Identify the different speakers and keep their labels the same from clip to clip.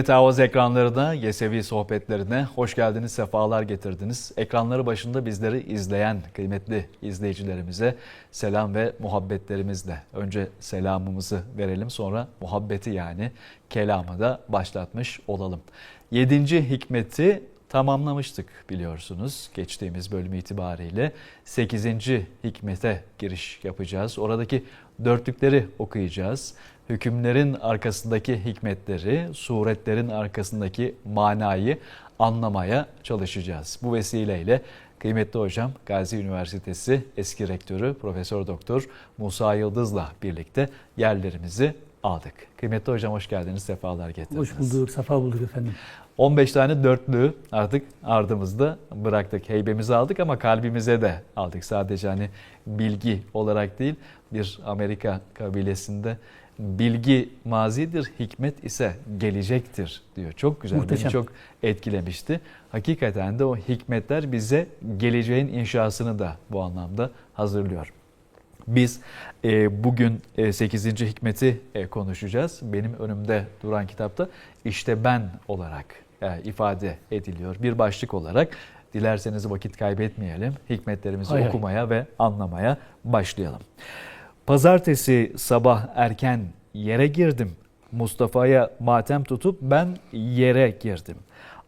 Speaker 1: Evet Avaz ekranlarına, Yesevi sohbetlerine hoş geldiniz, sefalar getirdiniz. Ekranları başında bizleri izleyen kıymetli izleyicilerimize selam ve muhabbetlerimizle. Önce selamımızı verelim sonra muhabbeti yani kelamı da başlatmış olalım. Yedinci hikmeti tamamlamıştık biliyorsunuz geçtiğimiz bölüm itibariyle. Sekizinci hikmete giriş yapacağız. Oradaki dörtlükleri okuyacağız. Hükümlerin arkasındaki hikmetleri, suretlerin arkasındaki manayı anlamaya çalışacağız. Bu vesileyle kıymetli hocam Gazi Üniversitesi eski rektörü Profesör Doktor Musa Yıldız'la birlikte yerlerimizi aldık. Kıymetli hocam hoş geldiniz, sefalar getirdiniz.
Speaker 2: Hoş bulduk, safa bulduk efendim.
Speaker 1: 15 tane dörtlüğü artık ardımızda bıraktık. Heybemizi aldık ama kalbimize de aldık. Sadece hani bilgi olarak değil bir Amerika kabilesinde bilgi mazidir, hikmet ise gelecektir diyor. Çok güzel,
Speaker 2: Muhteşem.
Speaker 1: beni çok etkilemişti. Hakikaten de o hikmetler bize geleceğin inşasını da bu anlamda hazırlıyor. Biz e, bugün e, 8. hikmeti e, konuşacağız. Benim önümde duran kitapta işte ben olarak e, ifade ediliyor. Bir başlık olarak dilerseniz vakit kaybetmeyelim. Hikmetlerimizi
Speaker 2: Hay hay.
Speaker 1: okumaya ve anlamaya başlayalım. Pazartesi sabah erken yere girdim. Mustafa'ya matem tutup ben yere girdim.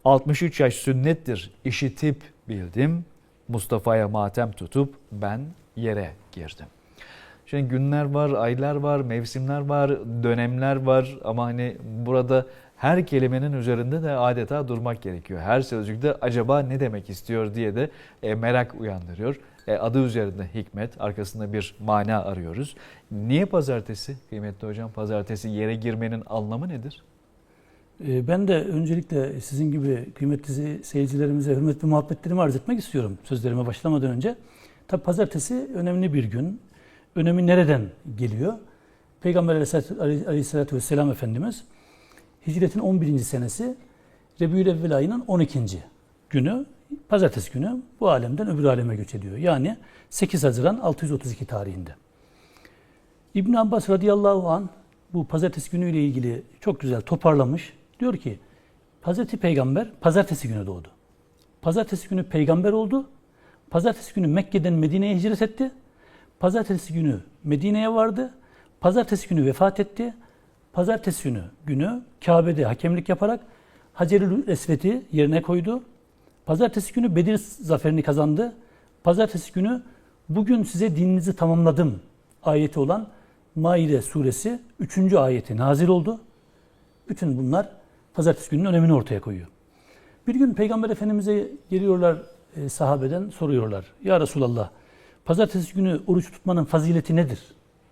Speaker 1: 63 yaş sünnettir işitip bildim. Mustafa'ya matem tutup ben yere girdim. Şimdi günler var, aylar var, mevsimler var, dönemler var ama hani burada her kelimenin üzerinde de adeta durmak gerekiyor. Her sözcükte acaba ne demek istiyor diye de e, merak uyandırıyor. E, adı üzerinde hikmet, arkasında bir mana arıyoruz. Niye pazartesi kıymetli hocam? Pazartesi yere girmenin anlamı nedir?
Speaker 2: Ee, Ben de öncelikle sizin gibi kıymetli seyircilerimize hürmet ve muhabbetlerimi arz etmek istiyorum sözlerime başlamadan önce. Tabi pazartesi önemli bir gün. Önemi nereden geliyor? Peygamber Aleyhisselatü Vesselam Efendimiz hicretin 11. senesi Rebiyül Evvel ayının 12. günü pazartesi günü bu alemden öbür aleme göç ediyor. Yani 8 Haziran 632 tarihinde. İbn Abbas radıyallahu an bu pazartesi günüyle ilgili çok güzel toparlamış. Diyor ki Hazreti Peygamber pazartesi günü doğdu. Pazartesi günü peygamber oldu. Pazartesi günü Mekke'den Medine'ye hicret etti. Pazartesi günü Medine'ye vardı. Pazartesi günü vefat etti. Pazartesi günü günü Kabe'de hakemlik yaparak Hacerül Esved'i yerine koydu. Pazartesi günü Bedir zaferini kazandı. Pazartesi günü bugün size dininizi tamamladım ayeti olan Maide suresi 3. ayeti nazil oldu. Bütün bunlar pazartesi gününün önemini ortaya koyuyor. Bir gün Peygamber Efendimiz'e geliyorlar e, sahabeden soruyorlar. Ya Resulallah pazartesi günü oruç tutmanın fazileti nedir?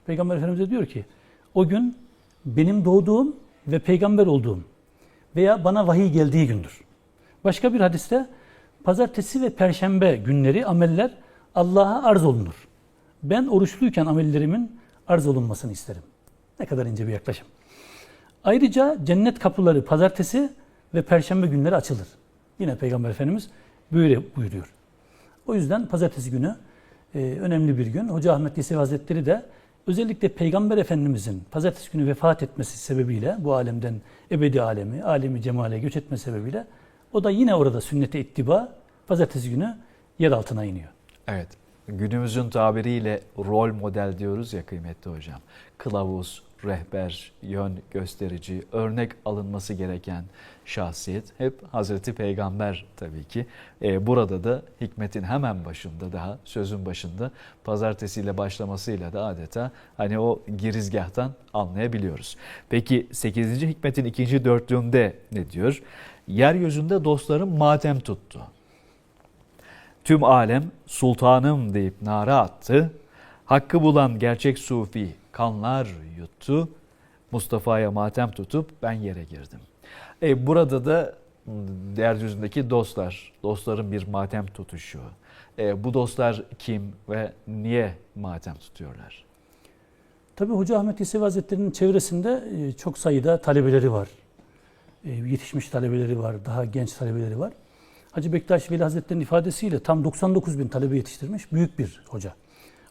Speaker 2: Peygamber Efendimiz de diyor ki o gün benim doğduğum ve peygamber olduğum veya bana vahiy geldiği gündür. Başka bir hadiste pazartesi ve perşembe günleri ameller Allah'a arz olunur. Ben oruçluyken amellerimin arz olunmasını isterim. Ne kadar ince bir yaklaşım. Ayrıca cennet kapıları pazartesi ve perşembe günleri açılır. Yine Peygamber Efendimiz böyle buyuruyor. O yüzden pazartesi günü e, önemli bir gün. Hoca Ahmet Yesevi Hazretleri de özellikle Peygamber Efendimizin pazartesi günü vefat etmesi sebebiyle bu alemden ebedi alemi, alemi cemale göç etme sebebiyle o da yine orada sünnete ittiba pazartesi günü yer altına iniyor.
Speaker 1: Evet. Günümüzün tabiriyle rol model diyoruz ya kıymetli hocam. Kılavuz, rehber, yön gösterici, örnek alınması gereken şahsiyet hep Hazreti Peygamber tabii ki. Ee, burada da hikmetin hemen başında daha sözün başında pazartesiyle başlamasıyla da adeta hani o girizgahtan anlayabiliyoruz. Peki 8. hikmetin ikinci dörtlüğünde ne diyor? Yeryüzünde dostlarım matem tuttu. Tüm alem sultanım deyip nara attı. Hakkı bulan gerçek sufi kanlar yuttu. Mustafa'ya matem tutup ben yere girdim. E, burada da yeryüzündeki dostlar, dostların bir matem tutuşu. E, bu dostlar kim ve niye matem tutuyorlar?
Speaker 2: Tabii Hoca Ahmet Yesevi Hazretleri'nin çevresinde e, çok sayıda talebeleri var. E, Yetişmiş talebeleri var, daha genç talebeleri var. Hacı Bektaş Veli Hazretleri'nin ifadesiyle tam 99 bin talebe yetiştirmiş büyük bir hoca.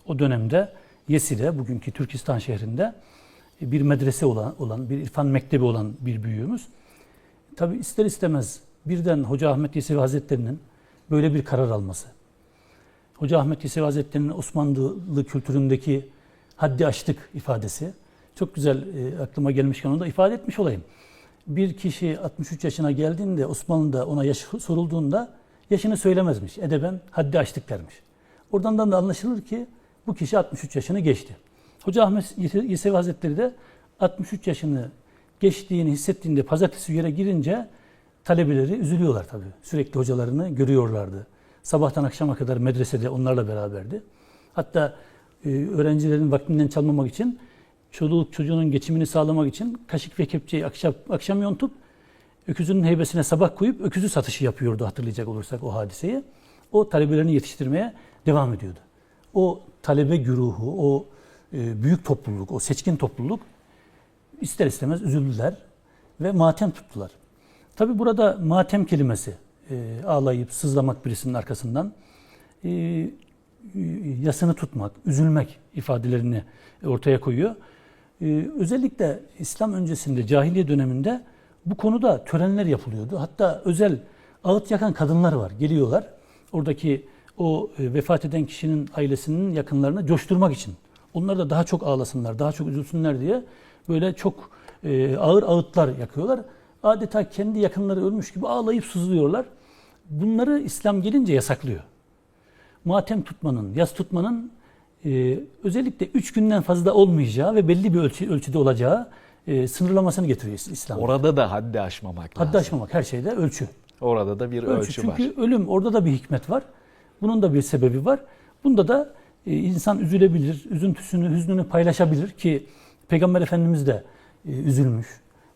Speaker 2: O dönemde Yesile, bugünkü Türkistan şehrinde e, bir medrese olan, olan bir irfan mektebi olan bir büyüğümüz. tabi ister istemez birden Hoca Ahmet Yesevi Hazretleri'nin böyle bir karar alması. Hoca Ahmet Yesevi Hazretleri'nin Osmanlı kültüründeki haddi aştık ifadesi. Çok güzel e, aklıma gelmişken onu da ifade etmiş olayım. Bir kişi 63 yaşına geldiğinde Osmanlı'da ona yaş sorulduğunda yaşını söylemezmiş. Edeben haddi aştık dermiş. Oradan da anlaşılır ki bu kişi 63 yaşını geçti. Hoca Ahmet Yesevi Hazretleri de 63 yaşını geçtiğini hissettiğinde pazartesi yere girince talebeleri üzülüyorlar tabii. Sürekli hocalarını görüyorlardı. Sabahtan akşama kadar medresede onlarla beraberdi. Hatta e, öğrencilerin vaktinden çalmamak için çoluk çocuğunun geçimini sağlamak için kaşık ve kepçeyi akşam, akşam yontup öküzün heybesine sabah koyup öküzü satışı yapıyordu hatırlayacak olursak o hadiseyi. O talebelerini yetiştirmeye devam ediyordu. O talebe güruhu, o e, büyük topluluk, o seçkin topluluk ister istemez üzüldüler ve matem tuttular. Tabi burada matem kelimesi e, ağlayıp sızlamak birisinin arkasından e, yasını tutmak, üzülmek ifadelerini ortaya koyuyor. Özellikle İslam öncesinde, cahiliye döneminde bu konuda törenler yapılıyordu. Hatta özel ağıt yakan kadınlar var. Geliyorlar. Oradaki o e, vefat eden kişinin ailesinin yakınlarını coşturmak için. Onlar da daha çok ağlasınlar, daha çok üzülsünler diye böyle çok e, ağır ağıtlar yakıyorlar. Adeta kendi yakınları ölmüş gibi ağlayıp sızlıyorlar. Bunları İslam gelince yasaklıyor. Matem tutmanın, yas tutmanın e, özellikle üç günden fazla olmayacağı ve belli bir ölçü, ölçüde olacağı e, sınırlamasını getiriyor İslam.
Speaker 1: Orada da haddi aşmamak
Speaker 2: Haddi
Speaker 1: lazım.
Speaker 2: aşmamak her şeyde ölçü.
Speaker 1: Orada da bir ölçü, var.
Speaker 2: Çünkü ölüm orada da bir hikmet var. Bunun da bir sebebi var. Bunda da e, insan üzülebilir, üzüntüsünü, hüznünü paylaşabilir ki Peygamber Efendimiz de e, üzülmüş.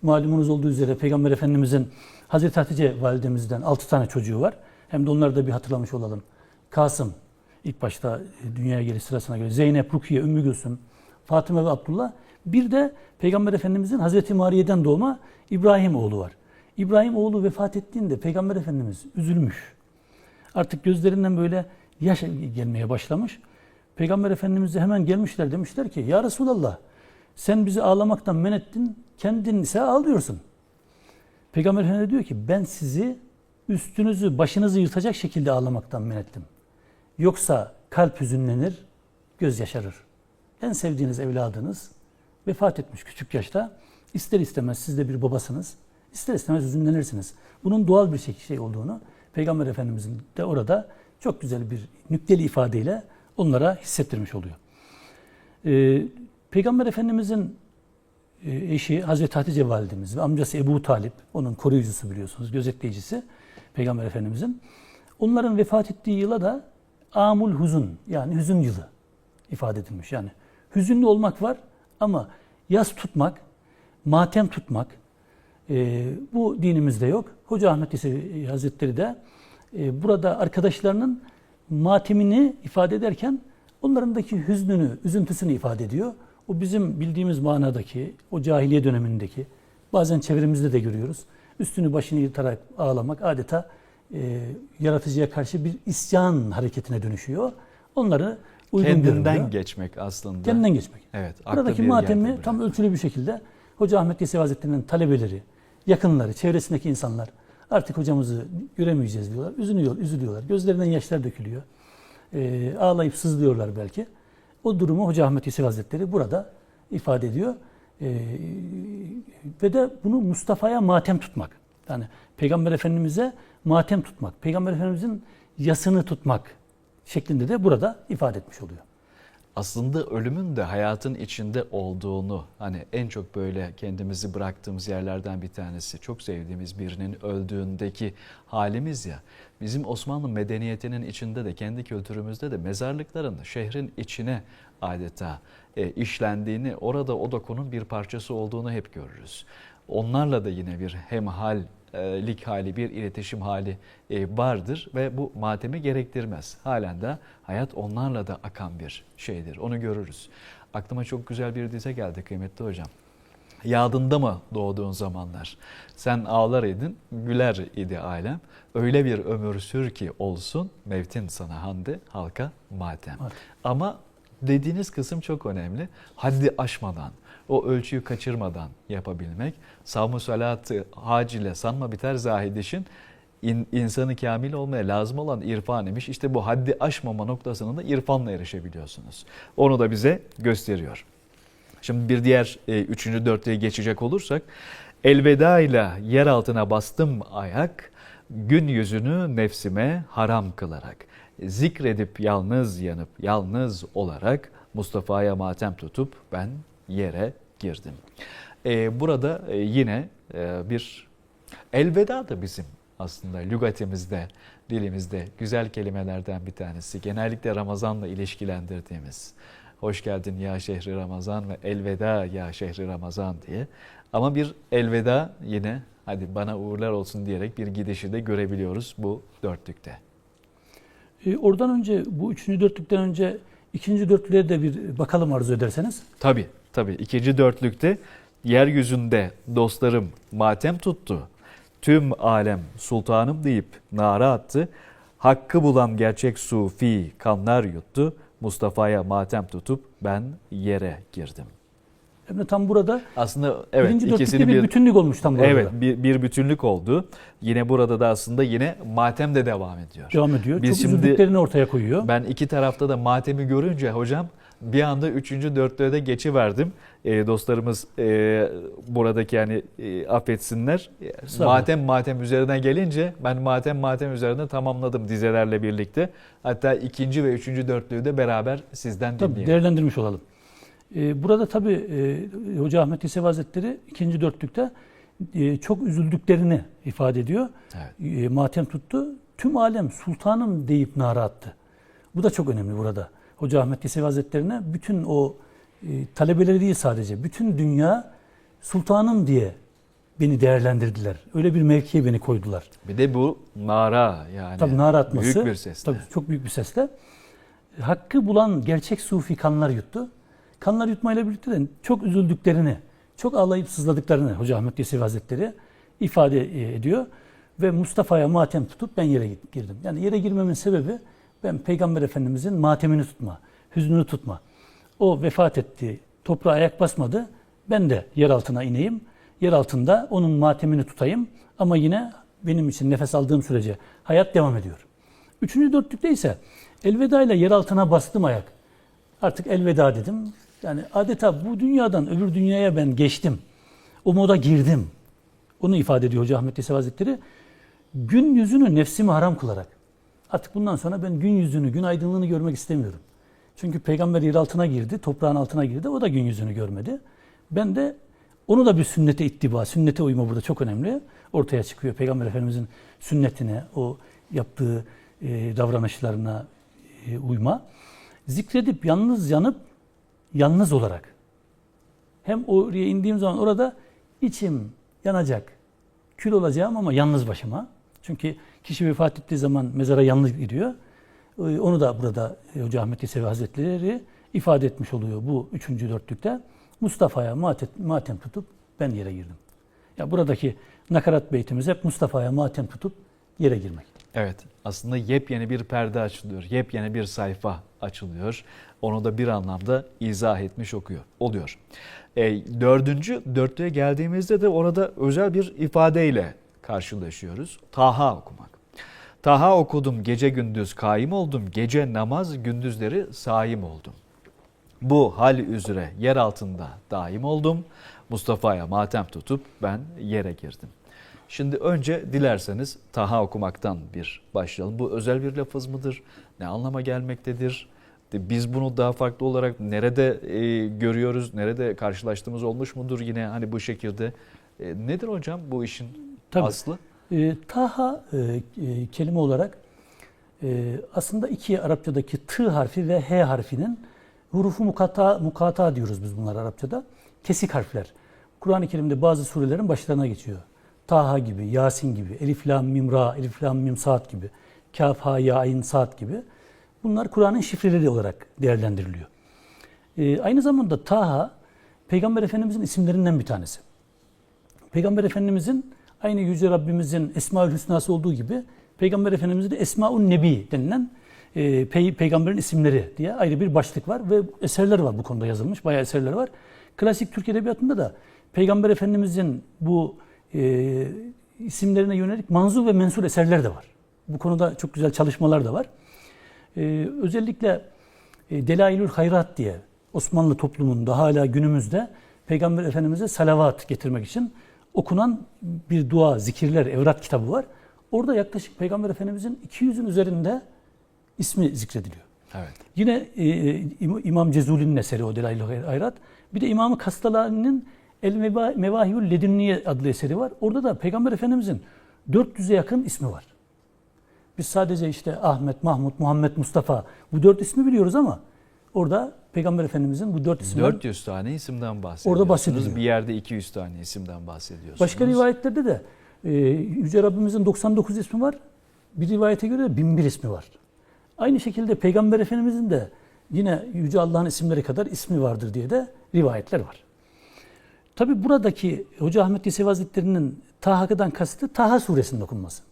Speaker 2: Malumunuz olduğu üzere Peygamber Efendimizin Hazreti Hatice validemizden 6 tane çocuğu var. Hem de onları da bir hatırlamış olalım. Kasım ilk başta e, dünyaya geliş sırasına göre Zeynep, Rukiye, Ümmü Gülsüm, Fatıma ve Abdullah. Bir de Peygamber Efendimizin Hazreti Mariye'den doğma İbrahim oğlu var. İbrahim oğlu vefat ettiğinde Peygamber Efendimiz üzülmüş. Artık gözlerinden böyle yaş gelmeye başlamış. Peygamber Efendimiz de hemen gelmişler demişler ki Ya Resulallah sen bizi ağlamaktan men ettin kendin ise ağlıyorsun. Peygamber Efendimiz diyor ki ben sizi üstünüzü başınızı yırtacak şekilde ağlamaktan men ettim. Yoksa kalp hüzünlenir, göz yaşarır. En sevdiğiniz evladınız vefat etmiş küçük yaşta. İster istemez siz de bir babasınız. İster istemez hüzünlenirsiniz. Bunun doğal bir şey, şey olduğunu Peygamber Efendimizin de orada çok güzel bir nükteli ifadeyle onlara hissettirmiş oluyor. Ee, Peygamber Efendimizin e, eşi Hazreti Hatice validemiz ve amcası Ebu Talip, onun koruyucusu biliyorsunuz, gözetleyicisi Peygamber Efendimizin. Onların vefat ettiği yıla da Amul Huzun yani hüzün yılı ifade edilmiş. Yani hüzünlü olmak var ama yas tutmak, matem tutmak e, bu dinimizde yok. Hoca Ahmet Yesevi Hazretleri de e, burada arkadaşlarının matemini ifade ederken onlarındaki hüznünü, üzüntüsünü ifade ediyor. O bizim bildiğimiz manadaki, o cahiliye dönemindeki, bazen çevremizde de görüyoruz. Üstünü başını yırtarak ağlamak adeta e, yaratıcıya karşı bir isyan hareketine dönüşüyor. Onları uygun
Speaker 1: Kendinden
Speaker 2: görmüyor.
Speaker 1: geçmek aslında.
Speaker 2: Kendinden geçmek.
Speaker 1: Evet.
Speaker 2: Buradaki matemi tam ölçülü bir şekilde Hoca Ahmet Yesevi Hazretleri'nin talebeleri, yakınları, çevresindeki insanlar artık hocamızı göremeyeceğiz diyorlar. Üzülüyor, üzülüyorlar. Gözlerinden yaşlar dökülüyor. Ee, ağlayıp sızlıyorlar belki. O durumu Hoca Ahmet Yesevi Hazretleri burada ifade ediyor. Ee, ve de bunu Mustafa'ya matem tutmak. Yani Peygamber Efendimiz'e matem tutmak. Peygamber Efendimiz'in yasını tutmak şeklinde de burada ifade etmiş oluyor.
Speaker 1: Aslında ölümün de hayatın içinde olduğunu hani en çok böyle kendimizi bıraktığımız yerlerden bir tanesi çok sevdiğimiz birinin öldüğündeki halimiz ya bizim Osmanlı medeniyetinin içinde de kendi kültürümüzde de mezarlıkların şehrin içine adeta e, işlendiğini orada o dokunun bir parçası olduğunu hep görürüz. Onlarla da yine bir hemhal e, lik hali, bir iletişim hali e, vardır ve bu matemi gerektirmez. Halen de hayat onlarla da akan bir şeydir. Onu görürüz. Aklıma çok güzel bir dize geldi kıymetli hocam. Yadında mı doğduğun zamanlar? Sen ağlar idin, güler idi alem. Öyle bir ömür sür ki olsun, mevtin sana hande, halka matem.
Speaker 2: Evet.
Speaker 1: Ama dediğiniz kısım çok önemli. Haddi aşmadan, o ölçüyü kaçırmadan yapabilmek. Savmu salatı hac ile sanma biter zahid işin in, insanı kamil olmaya lazım olan irfan imiş. İşte bu haddi aşmama noktasına da irfanla erişebiliyorsunuz. Onu da bize gösteriyor. Şimdi bir diğer e, üçüncü dörtlüğe geçecek olursak elveda ile yer altına bastım ayak gün yüzünü nefsime haram kılarak zikredip yalnız yanıp yalnız olarak Mustafa'ya matem tutup ben yere girdim. E, burada e, yine e, bir elveda da bizim aslında lügatimizde, dilimizde güzel kelimelerden bir tanesi. Genellikle Ramazan'la ilişkilendirdiğimiz. Hoş geldin ya şehri Ramazan ve elveda ya şehri Ramazan diye. Ama bir elveda yine hadi bana uğurlar olsun diyerek bir gidişi de görebiliyoruz bu dörtlükte.
Speaker 2: E, oradan önce bu üçüncü dörtlükten önce ikinci dörtlüğe de bir bakalım arzu ederseniz.
Speaker 1: Tabi tabi ikinci dörtlükte yeryüzünde dostlarım matem tuttu. Tüm alem sultanım deyip nara attı. Hakkı bulan gerçek sufi kanlar yuttu. Mustafa'ya matem tutup ben yere girdim.
Speaker 2: Hem tam burada
Speaker 1: Aslında evet
Speaker 2: birinci
Speaker 1: ikisini
Speaker 2: bir,
Speaker 1: bir
Speaker 2: bütünlük olmuş tam burada.
Speaker 1: evet bir, bir bütünlük oldu. Yine burada da aslında yine matem de devam ediyor.
Speaker 2: Devam ediyor.
Speaker 1: Biz
Speaker 2: Çok
Speaker 1: şimdi-
Speaker 2: ortaya koyuyor.
Speaker 1: Ben iki tarafta da matemi görünce hocam bir anda üçüncü dörtlüğe de geçiverdim. E, dostlarımız e, buradaki yani e, affetsinler. E,
Speaker 2: Sağ olun.
Speaker 1: Matem matem üzerine gelince ben matem matem üzerine tamamladım dizelerle birlikte. Hatta ikinci ve üçüncü dörtlüğü de beraber sizden
Speaker 2: Tabii
Speaker 1: dinleyelim.
Speaker 2: değerlendirmiş olalım. Ee, burada tabii e, Hoca Ahmet Yesevi Hazretleri ikinci dörtlükte e, çok üzüldüklerini ifade ediyor.
Speaker 1: Evet.
Speaker 2: E, matem tuttu. Tüm alem sultanım deyip nara attı. Bu da çok önemli burada. Hoca Ahmet Yesevi Hazretlerine bütün o e, talebeleri değil sadece, bütün dünya sultanım diye beni değerlendirdiler. Öyle bir mevkiye beni koydular.
Speaker 1: Bir de bu nara yani.
Speaker 2: Tabii nara atması.
Speaker 1: Büyük bir sesle.
Speaker 2: Tabii çok büyük bir sesle. Hakkı bulan gerçek sufi kanlar yuttu. Kanlar yutmayla birlikte de çok üzüldüklerini, çok ağlayıp sızladıklarını Hoca Ahmet Yesevi Hazretleri ifade e, ediyor. Ve Mustafa'ya matem tutup ben yere girdim. Yani yere girmemin sebebi ben Peygamber Efendimizin matemini tutma, hüznünü tutma. O vefat etti, toprağa ayak basmadı. Ben de yer altına ineyim. Yer altında onun matemini tutayım. Ama yine benim için nefes aldığım sürece hayat devam ediyor. Üçüncü dörtlükte ise elveda ile yer altına bastım ayak. Artık elveda dedim. Yani adeta bu dünyadan öbür dünyaya ben geçtim. O moda girdim. Onu ifade ediyor Hoca Ahmet Yesevi Hazretleri. Gün yüzünü nefsime haram kılarak. Artık bundan sonra ben gün yüzünü, gün aydınlığını görmek istemiyorum. Çünkü peygamber yer altına girdi, toprağın altına girdi. O da gün yüzünü görmedi. Ben de onu da bir sünnete ittiba, sünnete uyma burada çok önemli. Ortaya çıkıyor Peygamber Efendimizin sünnetine, o yaptığı e, davranışlarına e, uyma. Zikredip yalnız yanıp yalnız olarak. Hem oraya indiğim zaman orada içim yanacak, kül olacağım ama yalnız başıma. Çünkü kişi vefat ettiği zaman mezara yalnız gidiyor. Ee, Onu da burada e, Hoca Ahmet Yesevi Hazretleri ifade etmiş oluyor bu üçüncü dörtlükte. Mustafa'ya matem, matem tutup ben yere girdim. Ya buradaki nakarat beytimiz hep Mustafa'ya matem tutup yere girmek.
Speaker 1: Evet aslında yepyeni bir perde açılıyor. Yepyeni bir sayfa açılıyor. Onu da bir anlamda izah etmiş okuyor, oluyor. E, dördüncü dörtlüğe geldiğimizde de orada özel bir ifadeyle karşılaşıyoruz. Taha okumak. Taha okudum gece gündüz kaim oldum. Gece namaz gündüzleri saim oldum. Bu hal üzere yer altında daim oldum. Mustafa'ya matem tutup ben yere girdim. Şimdi önce dilerseniz Taha okumaktan bir başlayalım. Bu özel bir lafız mıdır? Ne anlama gelmektedir? Biz bunu daha farklı olarak nerede e, görüyoruz? Nerede karşılaştığımız olmuş mudur yine hani bu şekilde? E, nedir hocam bu işin
Speaker 2: Tabii.
Speaker 1: aslı?
Speaker 2: E, taha e, e, kelime olarak e, aslında iki Arapçadaki t harfi ve h harfinin hurufu mukata, mukata diyoruz biz bunlar Arapçada. Kesik harfler. Kur'an-ı Kerim'de bazı surelerin başlarına geçiyor. Taha gibi, Yasin gibi, Elif Lam Mim Ra, Elif Lam Mim Saat gibi, Kaf Ha Ya Ayn Saat gibi. Bunlar Kur'an'ın şifreleri olarak değerlendiriliyor. E, aynı zamanda Taha Peygamber Efendimizin isimlerinden bir tanesi. Peygamber Efendimizin aynı Yüce Rabbimizin Esma-ül Hüsnası olduğu gibi Peygamber Efendimizin de Esma-ül Nebi denilen e, pey- peygamberin isimleri diye ayrı bir başlık var ve eserler var bu konuda yazılmış. Bayağı eserler var. Klasik Türk Edebiyatı'nda da Peygamber Efendimizin bu e, isimlerine yönelik manzur ve mensur eserler de var. Bu konuda çok güzel çalışmalar da var. E, özellikle e, Delailül Hayrat diye Osmanlı toplumunda hala günümüzde Peygamber Efendimiz'e salavat getirmek için okunan bir dua, zikirler, evrat kitabı var. Orada yaklaşık Peygamber Efendimiz'in 200'ün üzerinde ismi zikrediliyor.
Speaker 1: Evet.
Speaker 2: Yine e, e, İm- İmam Cezuli'nin eseri o Delail-i Hayrat. Bir de İmam-ı Kastalani'nin El Meva- Mevahibül Ledünniye adlı eseri var. Orada da Peygamber Efendimiz'in 400'e yakın ismi var. Biz sadece işte Ahmet, Mahmut, Muhammed, Mustafa bu dört ismi biliyoruz ama orada Peygamber Efendimiz'in bu dört isminden
Speaker 1: 400 tane isimden bahsediyorsunuz.
Speaker 2: bahsediliyor.
Speaker 1: Bir yerde 200 tane isimden bahsediyorsunuz.
Speaker 2: Başka rivayetlerde de e, Yüce Rabbimizin 99 ismi var. Bir rivayete göre de 1001 ismi var. Aynı şekilde Peygamber Efendimizin de yine Yüce Allah'ın isimleri kadar ismi vardır diye de rivayetler var. Tabi buradaki Hoca Ahmet Yesevi Hazretleri'nin Taha'dan kastı Taha suresinin okunması.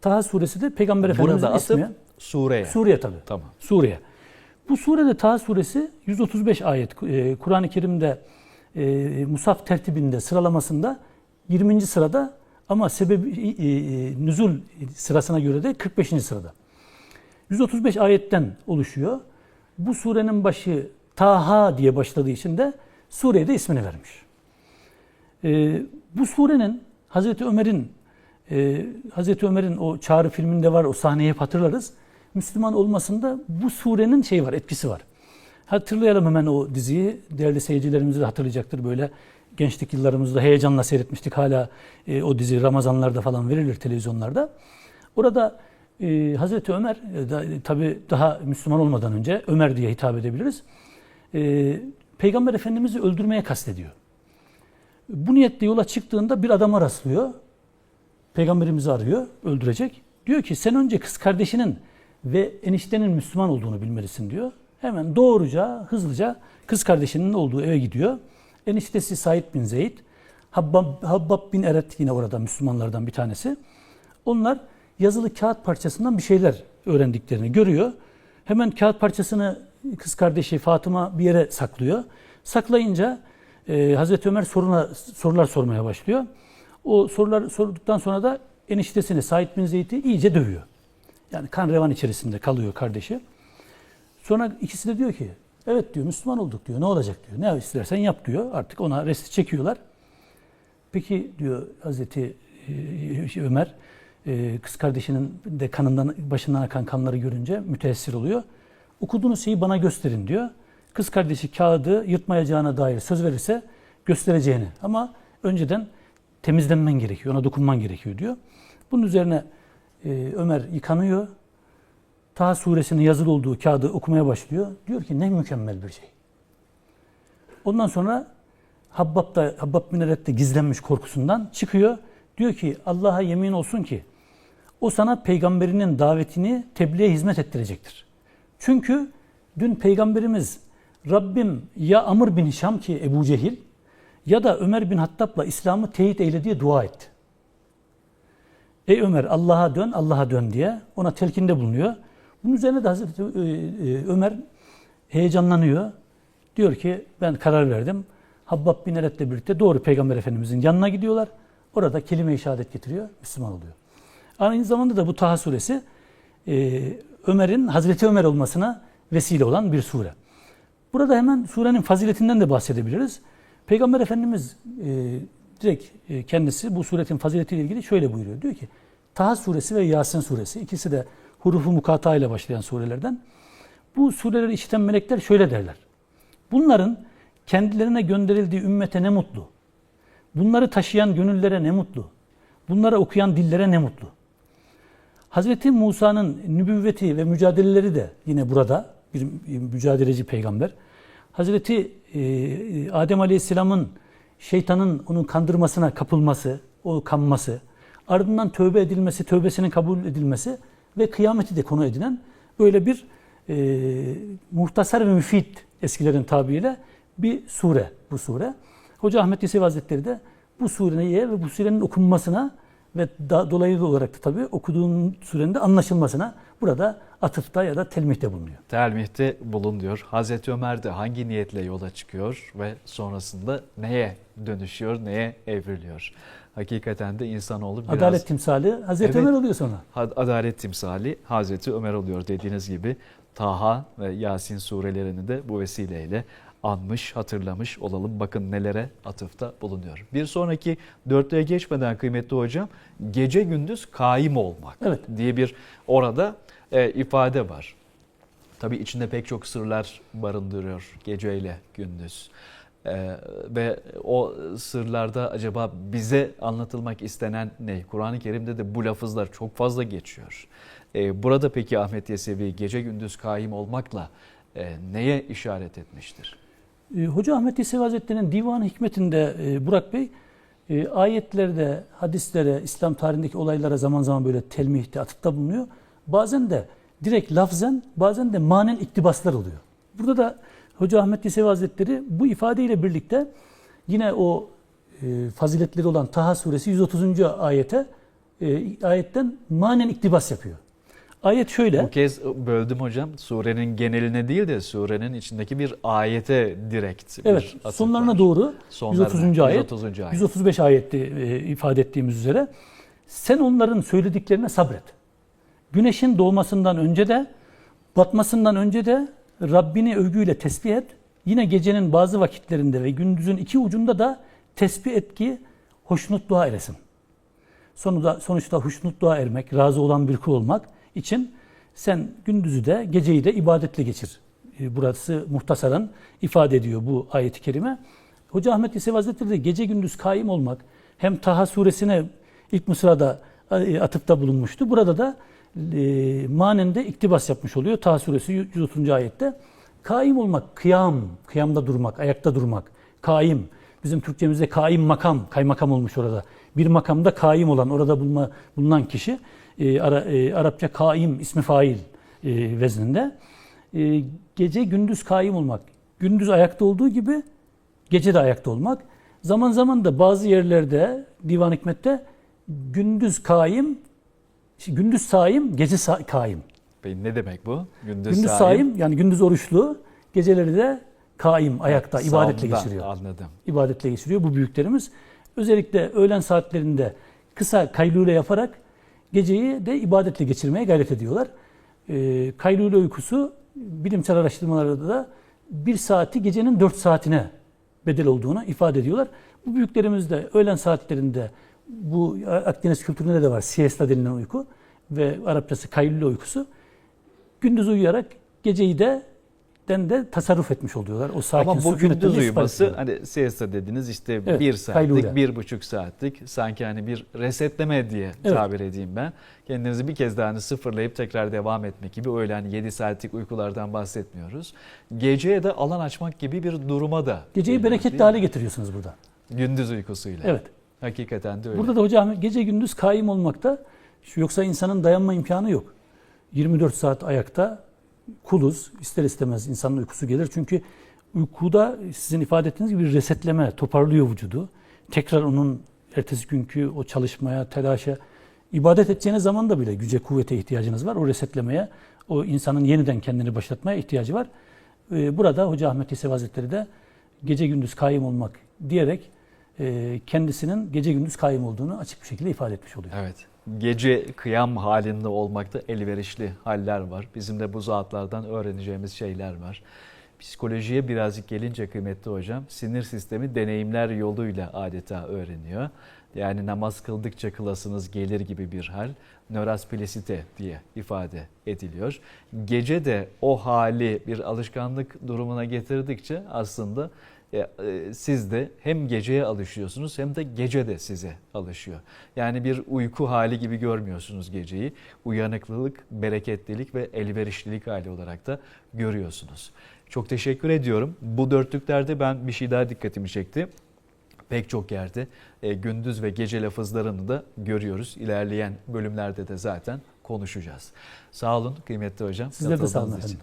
Speaker 2: Taha suresi de Peygamber Efendimizin
Speaker 1: Burada
Speaker 2: ismi.
Speaker 1: atıp Suriye.
Speaker 2: Suriye tabi.
Speaker 1: Tamam.
Speaker 2: Suriye. Bu surede Taha suresi 135 ayet. Ee, Kur'an-ı Kerim'de e, Musaf tertibinde sıralamasında 20. sırada ama sebebi e, e, nüzul sırasına göre de 45. sırada. 135 ayetten oluşuyor. Bu surenin başı Taha diye başladığı için de sureye de ismini vermiş. Bu surenin Hazreti Ömer'in e, Hazreti Ömer'in o Çağrı filminde var o sahneyi hatırlarız. Müslüman olmasında bu surenin şeyi var, etkisi var. Hatırlayalım hemen o diziyi. Değerli seyircilerimiz de hatırlayacaktır. Böyle gençlik yıllarımızda heyecanla seyretmiştik. Hala e, o dizi Ramazanlarda falan verilir televizyonlarda. Orada e, Hazreti Ömer, e, da, tabi daha Müslüman olmadan önce Ömer diye hitap edebiliriz. E, Peygamber Efendimiz'i öldürmeye kastediyor. Bu niyetle yola çıktığında bir adama rastlıyor. Peygamberimizi arıyor, öldürecek. Diyor ki sen önce kız kardeşinin ve eniştenin Müslüman olduğunu bilmelisin diyor. Hemen doğruca, hızlıca kız kardeşinin olduğu eve gidiyor. Eniştesi Said bin Zeyd, Habbab, bin Eret yine orada Müslümanlardan bir tanesi. Onlar yazılı kağıt parçasından bir şeyler öğrendiklerini görüyor. Hemen kağıt parçasını kız kardeşi Fatıma bir yere saklıyor. Saklayınca e, Hazreti Ömer soruna, sorular sormaya başlıyor. O sorular sorduktan sonra da eniştesini Said bin Zeyd'i iyice dövüyor. Yani kan revan içerisinde kalıyor kardeşi. Sonra ikisi de diyor ki evet diyor Müslüman olduk diyor ne olacak diyor. Ne istersen yap diyor. Artık ona resti çekiyorlar. Peki diyor Hazreti e, Ömer e, kız kardeşinin de kanından başından akan kanları görünce müteessir oluyor. Okuduğunuz şeyi bana gösterin diyor. Kız kardeşi kağıdı yırtmayacağına dair söz verirse göstereceğini ama önceden temizlenmen gerekiyor, ona dokunman gerekiyor diyor. Bunun üzerine e, Ömer yıkanıyor. Taha suresinin yazılı olduğu kağıdı okumaya başlıyor. Diyor ki ne mükemmel bir şey. Ondan sonra Habbab da Habbab bin Eret de gizlenmiş korkusundan çıkıyor. Diyor ki Allah'a yemin olsun ki o sana peygamberinin davetini tebliğe hizmet ettirecektir. Çünkü dün peygamberimiz Rabbim ya Amr bin Hişam ki Ebu Cehil ya da Ömer bin Hattab'la İslam'ı teyit eyle diye dua etti. Ey Ömer Allah'a dön, Allah'a dön diye ona telkinde bulunuyor. Bunun üzerine de Hazreti e, e, Ömer heyecanlanıyor. Diyor ki ben karar verdim. Habbab bin Eret'le birlikte doğru Peygamber Efendimizin yanına gidiyorlar. Orada kelime-i şehadet getiriyor, Müslüman oluyor. Aynı zamanda da bu Taha suresi e, Ömer'in Hazreti Ömer olmasına vesile olan bir sure. Burada hemen surenin faziletinden de bahsedebiliriz. Peygamber Efendimiz direkt e, kendisi bu suretin faziletiyle ilgili şöyle buyuruyor. Diyor ki Taha suresi ve Yasin suresi ikisi de hurufu mukata ile başlayan surelerden. Bu sureleri işiten melekler şöyle derler. Bunların kendilerine gönderildiği ümmete ne mutlu. Bunları taşıyan gönüllere ne mutlu. Bunları okuyan dillere ne mutlu. Hazreti Musa'nın nübüvveti ve mücadeleleri de yine burada bir mücadeleci peygamber. Hazreti e, Adem Aleyhisselam'ın şeytanın onun kandırmasına kapılması, o kanması, ardından tövbe edilmesi, tövbesinin kabul edilmesi ve kıyameti de konu edinen böyle bir e, muhtasar ve müfit eskilerin tabiriyle bir sure bu sure. Hoca Ahmet Yesevi Hazretleri de bu sureye ve bu surenin okunmasına ve da, dolaylı olarak da tabii okuduğun sürenin de anlaşılmasına burada atıfta ya da telmihte bulunuyor.
Speaker 1: Telmihte bulun diyor. Hazreti Ömer de hangi niyetle yola çıkıyor ve sonrasında neye dönüşüyor, neye evriliyor? Hakikaten de insanoğlu biraz
Speaker 2: Adalet timsali Hazreti
Speaker 1: Evet.
Speaker 2: Ömer oluyor sonra.
Speaker 1: Adalet timsali Hazreti Ömer oluyor dediğiniz gibi. Taha ve Yasin surelerini de bu vesileyle anmış, hatırlamış olalım. Bakın nelere atıfta bulunuyor. Bir sonraki dörtlüğe geçmeden kıymetli hocam gece gündüz kaim olmak
Speaker 2: Evet.
Speaker 1: diye bir orada e, ifade var. Tabii içinde pek çok sırlar barındırıyor geceyle gündüz. Ee, ve o sırlarda acaba bize anlatılmak istenen ne? Kur'an-ı Kerim'de de bu lafızlar çok fazla geçiyor. Ee, burada peki Ahmet Yesevi gece gündüz kaim olmakla e, neye işaret etmiştir?
Speaker 2: E, Hoca Ahmet Yesevi Hazretleri'nin Divan-ı Hikmet'inde e, Burak Bey e, ayetlerde, hadislere, İslam tarihindeki olaylara zaman zaman böyle telmihte, atıfta bulunuyor. Bazen de direkt lafzen, bazen de manen iktibaslar oluyor. Burada da Hoca Ahmet Yesevi Hazretleri bu ifadeyle birlikte yine o e, faziletleri olan Taha suresi 130. ayete e, ayetten manen iktibas yapıyor. Ayet şöyle.
Speaker 1: Bu kez böldüm hocam. Surenin geneline değil de surenin içindeki bir ayete direkt
Speaker 2: Evet, sonlarına
Speaker 1: var.
Speaker 2: doğru
Speaker 1: Sonlarına,
Speaker 2: 130. ayet,
Speaker 1: 130. ayet.
Speaker 2: 135 ayette e, ifade ettiğimiz üzere sen onların söylediklerine sabret. Güneşin doğmasından önce de batmasından önce de Rabbini övgüyle tesbih et. Yine gecenin bazı vakitlerinde ve gündüzün iki ucunda da tesbih et ki hoşnut dua eresin. Sonunda, sonuçta hoşnut dua ermek, razı olan bir kul olmak için sen gündüzü de geceyi de ibadetle geçir. E, Burası muhtasaran ifade ediyor bu ayeti kerime. Hoca Ahmet Yesevi Hazretleri de gece gündüz kaim olmak hem Taha suresine ilk mısrada e, atıfta bulunmuştu. Burada da e, manende iktibas yapmış oluyor. Taha suresi 130. ayette. Kaim olmak, kıyam, kıyamda durmak, ayakta durmak, kaim. Bizim Türkçemizde kaim makam, kaymakam olmuş orada. Bir makamda kaim olan, orada bulma, bulunan kişi e, Ara, e, Arapça kaim, ismi fail e, vezninde. E, gece gündüz kaim olmak. Gündüz ayakta olduğu gibi gece de ayakta olmak. Zaman zaman da bazı yerlerde Divan Hikmet'te gündüz kaim, gündüz saim, gece sa- kaim.
Speaker 1: Peki ne demek bu? Gündüz,
Speaker 2: Gündüz
Speaker 1: saim,
Speaker 2: saim yani gündüz oruçlu, geceleri de kaim, ayakta, ibadetle
Speaker 1: savunda.
Speaker 2: geçiriyor.
Speaker 1: Anladım.
Speaker 2: İbadetle geçiriyor bu büyüklerimiz. Özellikle öğlen saatlerinde kısa kaylule yaparak geceyi de ibadetle geçirmeye gayret ediyorlar. Ee, kaylule uykusu bilimsel araştırmalarda da bir saati gecenin dört saatine bedel olduğunu ifade ediyorlar. Bu büyüklerimiz de öğlen saatlerinde bu Akdeniz kültüründe de var siesta denilen uyku ve Arapçası kaylule uykusu. Gündüz uyuyarak geceyi de den de tasarruf etmiş oluyorlar. O sakin
Speaker 1: Ama bu gündüz uyuması hani siesta dediniz işte
Speaker 2: Evet,
Speaker 1: bir saatlik,
Speaker 2: kaylule.
Speaker 1: bir buçuk saatlik sanki hani bir resetleme diye
Speaker 2: Evet.
Speaker 1: tabir edeyim ben. Kendinizi bir kez daha hani sıfırlayıp tekrar devam etmek gibi öyle hani 7 saatlik uykulardan bahsetmiyoruz. Geceye de alan açmak gibi bir duruma da
Speaker 2: Geceyi bereketli hale getiriyorsunuz burada.
Speaker 1: Gündüz uykusuyla.
Speaker 2: Evet.
Speaker 1: Hakikaten de öyle.
Speaker 2: Burada da hocam gece gündüz kaim olmakta. Yoksa insanın dayanma imkanı yok. 24 saat ayakta kuluz. ister istemez insanın uykusu gelir. Çünkü uykuda sizin ifade ettiğiniz gibi resetleme, toparlıyor vücudu. Tekrar onun ertesi günkü o çalışmaya, telaşa, ibadet edeceğiniz zaman da bile güce, kuvvete ihtiyacınız var. O resetlemeye, o insanın yeniden kendini başlatmaya ihtiyacı var. Ee, Burada Hoca Ahmet Yesevi Hazretleri de gece gündüz kaim olmak diyerek kendisinin gece gündüz kaim olduğunu açık bir şekilde ifade etmiş oluyor.
Speaker 1: Evet. Gece kıyam halinde olmakta elverişli haller var. Bizim de bu zatlardan öğreneceğimiz şeyler var. Psikolojiye birazcık gelince kıymetli hocam, sinir sistemi deneyimler yoluyla adeta öğreniyor. Yani namaz kıldıkça kılasınız gelir gibi bir hal. Nörasplasite diye ifade ediliyor. Gece de o hali bir alışkanlık durumuna getirdikçe aslında e, e, siz de hem geceye alışıyorsunuz hem de gece de size alışıyor. Yani bir uyku hali gibi görmüyorsunuz geceyi. Uyanıklılık, bereketlilik ve elverişlilik hali olarak da görüyorsunuz. Çok teşekkür ediyorum. Bu dörtlüklerde ben bir şey daha dikkatimi çekti. Pek çok yerde e, gündüz ve gece lafızlarını da görüyoruz. İlerleyen bölümlerde de zaten konuşacağız. Sağ olun kıymetli hocam.
Speaker 2: Sizler de sağ olun efendim.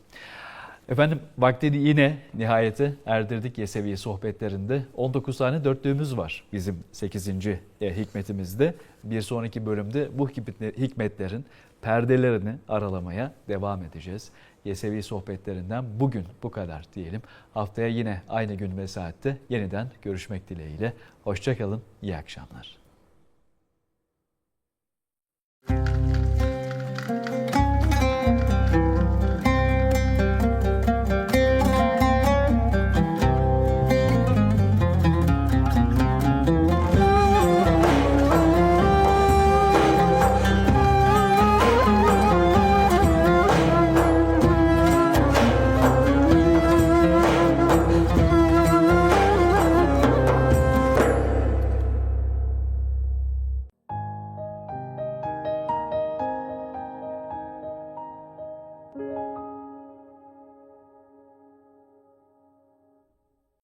Speaker 1: Efendim vaktini yine nihayete erdirdik Yesevi sohbetlerinde. 19 tane dörtlüğümüz var bizim 8. e, hikmetimizde. Bir sonraki bölümde bu hikmetlerin perdelerini aralamaya devam edeceğiz. Yesevi sohbetlerinden bugün bu kadar diyelim. Haftaya yine aynı gün ve saatte yeniden görüşmek dileğiyle. Hoşçakalın, iyi akşamlar.